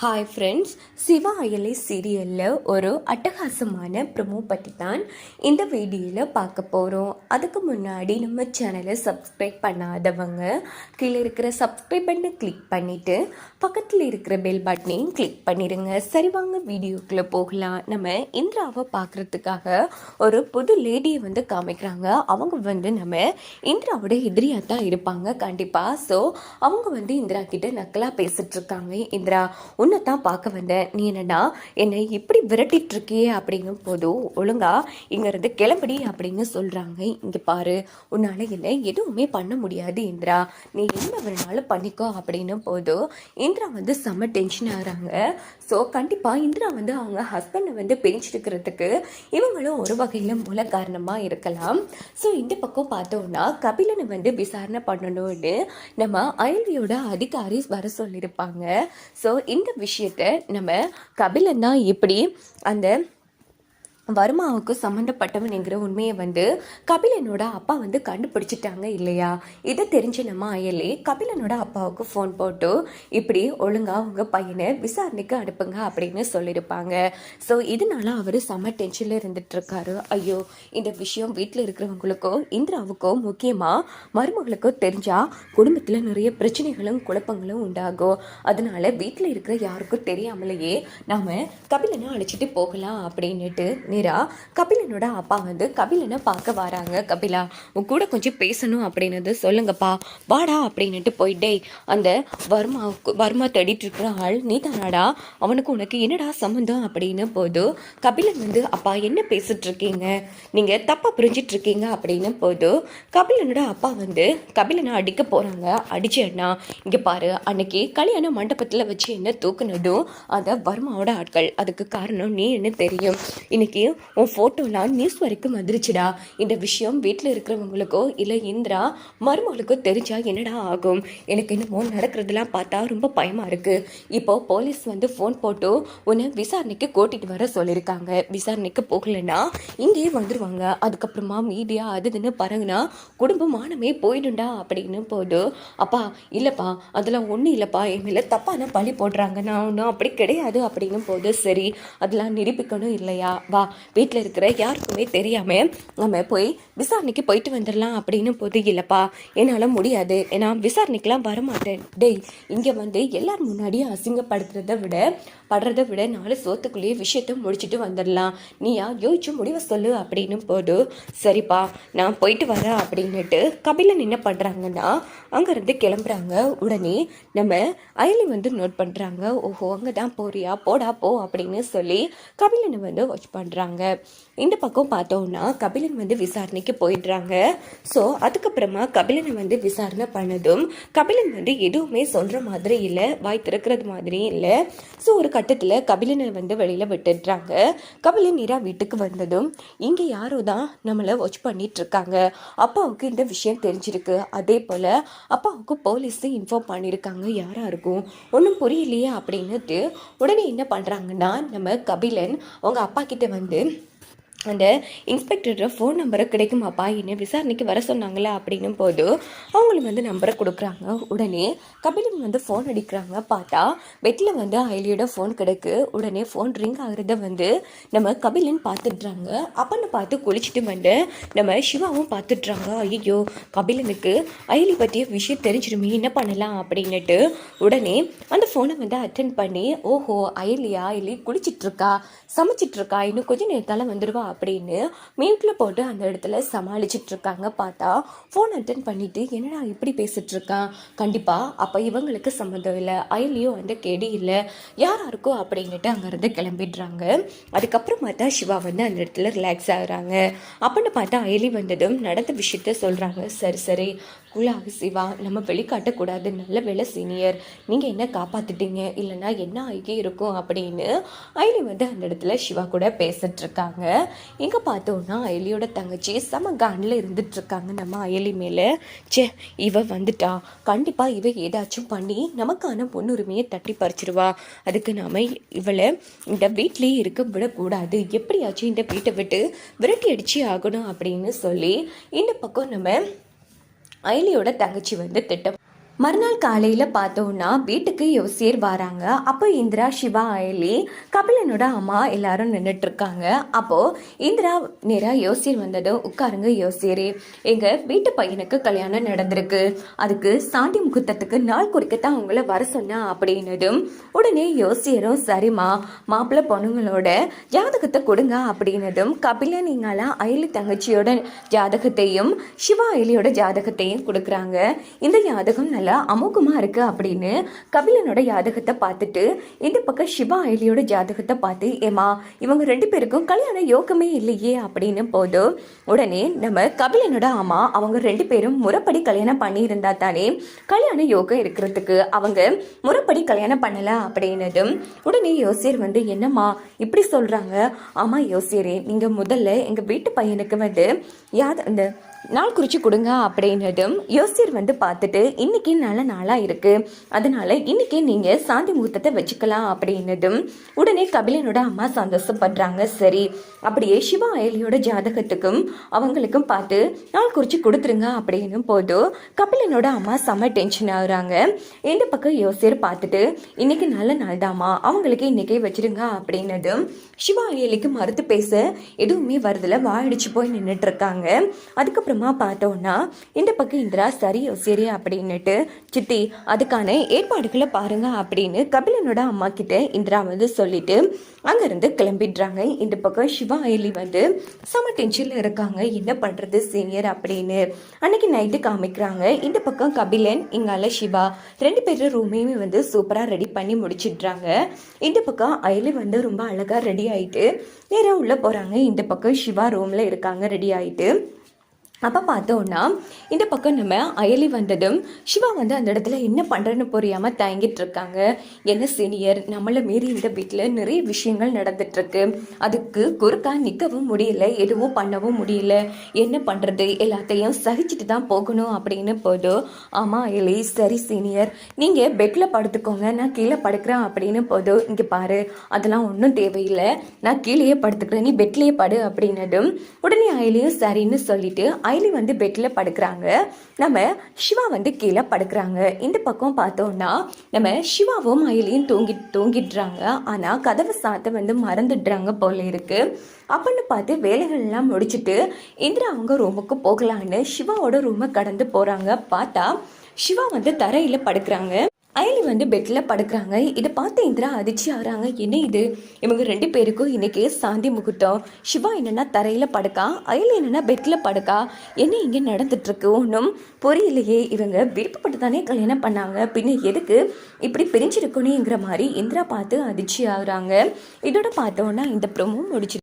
Hi friends Siva அயலை சீரியலில் ஒரு அட்டகாசமான ப்ரொமோ பற்றி தான் இந்த வீடியோவில் பார்க்க போகிறோம் அதுக்கு முன்னாடி நம்ம சேனலை சப்ஸ்கிரைப் பண்ணாதவங்க கீழே இருக்கிற சப்ஸ்கிரைப் பட்டனை கிளிக் பண்ணிவிட்டு பக்கத்தில் இருக்கிற பெல் பட்டனையும் கிளிக் பண்ணிடுங்க சரி வாங்க வீடியோக்குள்ளே போகலாம். நம்ம இந்திராவை பார்க்குறதுக்காக ஒரு புது லேடியை வந்து காமிக்கிறாங்க. அவங்க வந்து நம்ம இந்திராவோட எதிரியாக தான் இருப்பாங்க கண்டிப்பாக ஸோ அவங்க வந்து இந்திரா கிட்ட நக்கலாக பேசிகிட்ருக்காங்க இந்திரா உன்னை தான் பார்க்க வந்தேன். நீ என்னன்னா என்னை இப்படி விரட்டிட்டு இருக்கியே அப்படிங்கும் போதும் ஒழுங்கா இங்கேருந்து கிளம்படி அப்படின்னு சொல்கிறாங்க இங்கே பாரு உன்னால் என்னை எதுவுமே பண்ண முடியாது இந்திரா. நீ என்ன வேணாலும் பண்ணிக்கோ அப்படின்னும் போதும் இந்திரா வந்து செம்ம டென்ஷன் ஆகிறாங்க ஸோ கண்டிப்பாக இந்திரா வந்து அவங்க ஹஸ்பண்டை வந்து பிரிஞ்சிருக்கிறதுக்கு இவங்களும் ஒரு வகையில் மூல காரணமாக இருக்கலாம். ஸோ இந்த பக்கம் பார்த்தோம்னா கபிலனை வந்து விசாரணை பண்ணணும்னு நம்ம அயல்வியோட அதிகாரி வர சொல்லியிருப்பாங்க. ஸோ இந்த விஷயத்த நம்ம கபிலன் தான் எப்படி அந்த வர்மாவுக்கு சம்மந்தப்பட்டவனுங்கிற உண்மையை வந்து கபிலனோட அப்பா வந்து கண்டுபிடிச்சிட்டாங்க இல்லையா? இதை தெரிஞ்ச நம்ம அயலே கபிலனோட அப்பாவுக்கு ஃபோன் போட்டு இப்படி ஒழுங்காக உங்கள் பையனை விசாரணைக்கு அனுப்புங்க அப்படின்னு சொல்லியிருப்பாங்க. ஸோ இதனால அவர் செம்ம டென்ஷனில் இருந்துட்டுருக்காரு. ஐயோ இந்த விஷயம் வீட்டில் இருக்கிறவங்களுக்கும் இந்திராவுக்கும் முக்கியமாக மருமகளுக்கோ தெரிஞ்சால் குடும்பத்தில் நிறைய பிரச்சனைகளும் குழப்பங்களும் உண்டாகும். அதனால வீட்டில் இருக்கிற யாருக்கும் தெரியாமலேயே நாம் கபிலனை அழைச்சிட்டு போகலாம் அப்படின்னுட்டு நேரா கபிலனோட அப்பா வந்து கபிலனை பார்க்க வராங்க. கபிலா உன் கூட கொஞ்சம் பேசணும் அப்படின்னது சொல்லுங்கப்பா. வாடா அப்படின்னுட்டு போயிட்டே அந்த வர்மாவுக்கு வர்மா தேடிட்டு இருக்கிற ஆள் நீ தானாடா? அவனுக்கு உனக்கு என்னடா சம்மந்தம் அப்படின்னு போது கபிலன் வந்து அப்பா என்ன பேசிட்டு இருக்கீங்க? நீங்க தப்பா புரிஞ்சிட்டு இருக்கீங்க? அப்படின்னு போது கபிலனோட அப்பா வந்து கபிலனை அடிக்க போறாங்க. அடிச்சேன்னா இங்க பாரு. அன்னைக்கு கல்யாண மண்டபத்தில் வச்சு என்ன தூக்குனதும் அந்த வர்மாவோட ஆட்கள். அதுக்கு காரணம் நீ என்ன தெரியும்? இன்னைக்கு உன் ஃபோட்டோலாம் நியூஸ் வரைக்கும் வந்துருச்சுடா. இந்த விஷயம் வீட்டில் இருக்கிறவங்களுக்கோ இல்லை இந்திரா மருமகளுக்கோ தெரிஞ்சால் என்னடா ஆகும்? எனக்கு என்னமோ நடக்கிறதெல்லாம் பார்த்தா ரொம்ப பயமாக இருக்குது இப்போது போலீஸ் வந்து ஃபோன் போட்டு உன்னை விசாரணைக்கு கூட்டிகிட்டு வர சொல்லியிருக்காங்க. விசாரணைக்கு போகலைன்னா இங்கேயே வந்துடுவாங்க அதுக்கப்புறமா மீடியா அது இதுன்னு பரகுனா குடும்பமானமே போயிடும்டா அப்படின்னு போது அப்பா இல்லைப்பா அதெல்லாம் ஒன்றும் இல்லைப்பா. என் மேலே தப்பான பழி போடுறாங்க. நான் ஒன்றும் அப்படி கிடையாது. அப்படின்னும் போது சரி அதெல்லாம் நிரூபிக்கணும் இல்லையா? வா வீட்டில் இருக்கிற யாருக்குமே தெரியாம நம்ம போய் விசாரணைக்கு போயிட்டு வந்துடலாம் அப்படின்னு போது இல்லைப்பா. என்னால் முடியாது. ஏன்னா விசாரணைக்கெலாம் வரமாட்டேன். டேய் இங்கே வந்து எல்லார் முன்னாடியும் அசிங்கப்படுத்துறத விட படுறத விட நாலு சோத்துக்குள்ளேயே விஷயத்த முடிச்சுட்டு வந்துடலாம். நீயா யோசிச்சு முடிவை சொல்லு அப்படின்னு போது சரிப்பா நான் போயிட்டு வரேன் அப்படின்னுட்டு கபிலன் என்ன பண்ணுறாங்கன்னா அங்கேருந்து கிளம்புறாங்க. உடனே நம்ம அயலி வந்து நோட் பண்ணுறாங்க ஓஹோ அங்கே தான் போறியா? போடா போ அப்படின்னு சொல்லி கபிலனை வந்து வாட்ச் பண்ணுறாங்க இந்த பக்கம் பார்த்தோம்னா கபிலன் வந்து விசாரணைக்கு போயிடுறாங்க. ஸோ அதுக்கப்புறமா கபிலனை வந்து விசாரணை பண்ணதும் கபிலன் வந்து எதுவுமே சொல்கிற மாதிரி இல்லை வாய் திறக்கிறது மாதிரி இல்லை. ஸோ ஒரு கட்டத்தில் கபிலனை வந்து வெளியில் விட்டுடுறாங்க. கபிலன் நீரா வீட்டுக்கு வந்ததும் இங்கே யாரோ தான் நம்மளை வாட்ச் பண்ணிட்டு இருக்காங்க அப்பாவுக்கு இந்த விஷயம் தெரிஞ்சிருக்கு. அதே போல் அப்பாவுக்கு போலீஸு இன்ஃபார்ம் பண்ணியிருக்காங்க. யாராக இருக்கும்? ஒன்றும் புரியலையே அப்படின்னுட்டு உடனே என்ன பண்ணுறாங்கன்னா நம்ம கபிலன் அவங்க அப்பா கிட்ட வந்து ഉണ്ട് அந்த இன்ஸ்பெக்டரோட ஃபோன் நம்பரை கிடைக்குமாப்பா? என்ன விசாரணைக்கு வர சொன்னாங்களே அப்படின்னும் போது அவங்களுக்கு வந்து நம்பரை கொடுக்குறாங்க. உடனே கபிலன் வந்து ஃபோன் அடிக்கிறாங்க. பார்த்தா பெட்டில் வந்து ஐலியோட ஃபோன் கிடைக்கு. உடனே ஃபோன் ரிங் ஆகிறத வந்து நம்ம கபிலன் பார்த்துட்றாங்க. அப்பன்னு பார்த்து குளிச்சுட்டு வந்து நம்ம சிவாவும் பார்த்துட்றாங்க. ஐயோ கபிலனுக்கு ஐலி பற்றிய விஷயம் தெரிஞ்சிருமே என்ன பண்ணலாம் அப்படின்னுட்டு உடனே அந்த ஃபோனை வந்து அட்டன் பண்ணி ஓஹோ அயலியா ஐலி குளிச்சிட்டு இருக்கா இன்னும் கொஞ்ச நேரத்தால் வந்துடுவா அப்படின்னு மியூட்டில் போட்டு அந்த இடத்துல சமாளிச்சுட்டு இருக்காங்க பார்த்தா ஃபோன் அட்டன் பண்ணிட்டு என்னடா இப்படி பேசிட்டு இருக்கான் கண்டிப்பாக அப்போ இவங்களுக்கு சம்மந்தம் இல்லை. அயலியும் வந்து கெடி இல்லை. யார் இருக்கோ அப்படின்னுட்டு அங்கேருந்து கிளம்பிடுறாங்க. அதுக்கப்புறம் பார்த்தா சிவா வந்து அந்த இடத்துல ரிலாக்ஸ் ஆகுறாங்க. அப்படின்னு பார்த்தா அயலி வந்ததும் நடந்த விஷயத்த சொல்கிறாங்க சரி சரி. குலாகு சிவா நம்ம வெளிக்காட்டக்கூடாது நல்ல வேலை சீனியர் நீங்கள் என்ன காப்பாற்றிட்டீங்க இல்லைன்னா என்ன ஆகி இருக்கும் அப்படின்னு அயலி வந்து அந்த இடத்துல சிவா கூட பேசிட்டு எங்கே இங்கே பார்த்தோன்னா அயலியோட தங்கச்சி செம காண்டில் இருந்துட்டு இருக்காங்க நம்ம அயலி மேலே. ச்சே இவ வந்துட்டா. கண்டிப்பாக இவ ஏதாச்சும் பண்ணி நமக்கான முன்னுரிமையை தட்டி பறிச்சிருவா. அதுக்கு நாம் இவளை இந்த வீட்லேயே இருக்க விடக்கூடாது. எப்படியாச்சும் இந்த வீட்டை விட்டு விரட்டி அடிச்சு ஆகணும் அப்படின்னு சொல்லி இந்த பக்கம் நம்ம அயலியோட தங்கச்சி வந்து திட்டம் மறுநாள் காலையில் பார்த்தோன்னா வீட்டுக்கு யோசியர் வராங்க. அப்போ இந்திரா சிவா அயலி கபிலனோட அம்மா எல்லாரும் நின்றுட்டு இருக்காங்க இந்திரா நேரா யோசியர் வந்ததும் உட்காருங்க யோசியரே. எங்கள் வீட்டு பையனுக்கு கல்யாணம் நடந்திருக்கு. அதுக்கு சாண்டி முகூர்த்தத்துக்கு நாள் குறிக்கத்தான் உங்களை வர சொன்னா அப்படின்னதும் உடனே யோசியரும் சரிம்மா மாப்பிள்ளை பொண்ணுங்களோட ஜாதகத்தை கொடுங்க அப்படின்னதும் கபிலன் இங்கால அயலி தங்கச்சியோட ஜாதகத்தையும் சிவா அயலியோட ஜாதகத்தையும் கொடுக்குறாங்க. இந்த ஜாதகம் நல்லா அமோகமா இருக்கு அப்படின்னு கபிலனோட ஜாதகத்தை பார்த்துட்டு இந்த பக்கம் சிவா அயலியோட ஜாதகத்தை பார்த்து ஏமா இவங்க ரெண்டு பேருக்கும் கல்யாண யோகமே இல்லையே அப்படின்னு போதும் உடனே நம்ம கபிலனோட அம்மா அவங்க ரெண்டு பேரும் முறைப்படி கல்யாணம் பண்ணியிருந்தா தானே கல்யாண யோகம் இருக்கிறதுக்கு அவங்க முறைப்படி கல்யாணம் பண்ணலை அப்படின்னதும் உடனே யோசியர் வந்து என்னம்மா இப்படி சொல்கிறாங்க ஆமாம் யோசியரே நீங்கள் முதல்ல எங்கள் வீட்டு பையனுக்கு வந்து யாத இந்த நாள் குறித்து கொடுங்க அப்படின்னதும் யோசியர் வந்து பார்த்துட்டு இன்றைக்கி நல்ல நாளாக இருக்குது அதனால் இன்னைக்கு நீங்கள் சாந்தி முகூர்த்தத்தை வச்சுக்கலாம். அப்படின்னதும் உடனே கபிலனோட அம்மா சந்தோஷப்படுறாங்க. சரி அப்படியே சிவா அயலியோட ஜாதகத்துக்கும் அவங்களுக்கும் பார்த்து நாள் குறித்து கொடுத்துருங்க. அப்படின்னும் போதும் கபிலனோட அம்மா செம்ம டென்ஷன் ஆகுறாங்க இந்த பக்கம் யோசியர் பார்த்துட்டு இன்றைக்கி நல்ல நாள் தாம்மா அவங்களுக்கு இன்னைக்கே வச்சிருங்க. அப்படின்னதும் சிவா அயலிக்கு மறுத்து பேச எதுவுமே வருதில் வாயடிச்சு போய் நின்றுட்டு இருக்காங்க. அதுக்கப்புறம் பார்த்தோன்னா இந்த பக்கம் இந்திரா சரி சரி அப்படின்னுட்டு சித்தி அதுக்கான ஏற்பாடுகளை பாருங்க அப்படின்னு கபிலனோட அம்மா கிட்ட இந்திரா வந்து சொல்லிட்டு அங்கேருந்து கிளம்பிடுறாங்க. இந்த பக்கம் சிவா அயலி வந்து செம டென்ஷனில் இருக்காங்க. என்ன பண்ணுறது சீனியர் அப்படின்னு. அன்னைக்கு நைட்டு காமிக்கிறாங்க. இந்த பக்கம் கபிலன் இங்கால சிவா ரெண்டு பேரும் ரூமையுமே வந்து சூப்பராக ரெடி பண்ணி முடிச்சிடுறாங்க. இந்த பக்கம் அயலி வந்து ரொம்ப அழகாக ரெடி ஆகிட்டு நேராக உள்ளே போகிறாங்க இந்த பக்கம் சிவா ரூமில் இருக்காங்க ரெடி ஆகிட்டு அப்போ பார்த்தோன்னா இந்த பக்கம் நம்ம அயலி வந்ததும் சிவா வந்து அந்த இடத்துல என்ன பண்ணுறன்னு புரியாமல் தயங்கிட்டு இருக்காங்க என்ன சீனியர் நம்மளை மீறி இந்த வீட்டில் நிறைய விஷயங்கள் நடந்துட்டுருக்கு. அதுக்கு குறுக்கா நிற்கவும் முடியல எதுவும் பண்ணவும் முடியல. என்ன பண்ணுறது எல்லாத்தையும் சகிச்சுட்டு தான் போகணும் அப்படின்னு போதும் ஆமாம் அயலி சரி சீனியர் நீங்கள் பெட்டில் படுத்துக்கோங்க நான் கீழே படுக்கிறேன் அப்படின்னு போதும் இங்கே பாரு அதெல்லாம் ஒன்றும் தேவையில்லை. நான் கீழேயே படுத்துக்கிறேன் நீ பெட்லேயே படு அப்படின்னதும் உடனே அயலியும் சரின்னு சொல்லிட்டு அயலி வந்து பெட்டில் படுக்கிறாங்க. நம்ம சிவா வந்து கீழே படுக்கிறாங்க. இந்த பக்கம் பார்த்தோம்னா நம்ம சிவாவும் அயலியும் தூங்கி தூங்கிடுறாங்க. ஆனால் கதவை சாத்த வந்து மறந்துடுறாங்க போல இருக்குது அப்படின்னு பார்த்து வேலைகள்லாம் முடிச்சுட்டு இந்திரா அவங்க ரூமுக்கு போகலான்னு சிவாவோட ரூமை கடந்து போகிறாங்க பார்த்தா சிவா வந்து தரையில் படுக்கிறாங்க. அயலி வந்து பெட்டில் படுக்கிறாங்க. இதை பார்த்து இந்திரா அதிர்ச்சி ஆகிறாங்க. என்ன இது? இவங்க ரெண்டு பேருக்கும் இன்றைக்கி சாந்தி முகூர்த்தம். சிவா என்னென்னா தரையில் படுக்கா? அயலி என்னென்னா பெட்டில் படுக்கா? என்ன இங்கே நடந்துட்டுருக்கு? ஒன்றும் பொரியலையே. இவங்க விருப்பப்பட்டு தானே கல்யாணம் பண்ணாங்க. பின்ன எதுக்கு இப்படி பிரிஞ்சிருக்கணுங்கிற மாதிரி இந்திரா பார்த்து அதிர்ச்சி ஆகுறாங்க. இதோட பார்த்தோன்னா இந்த ப்ரமோ முடிச்சிருக்கு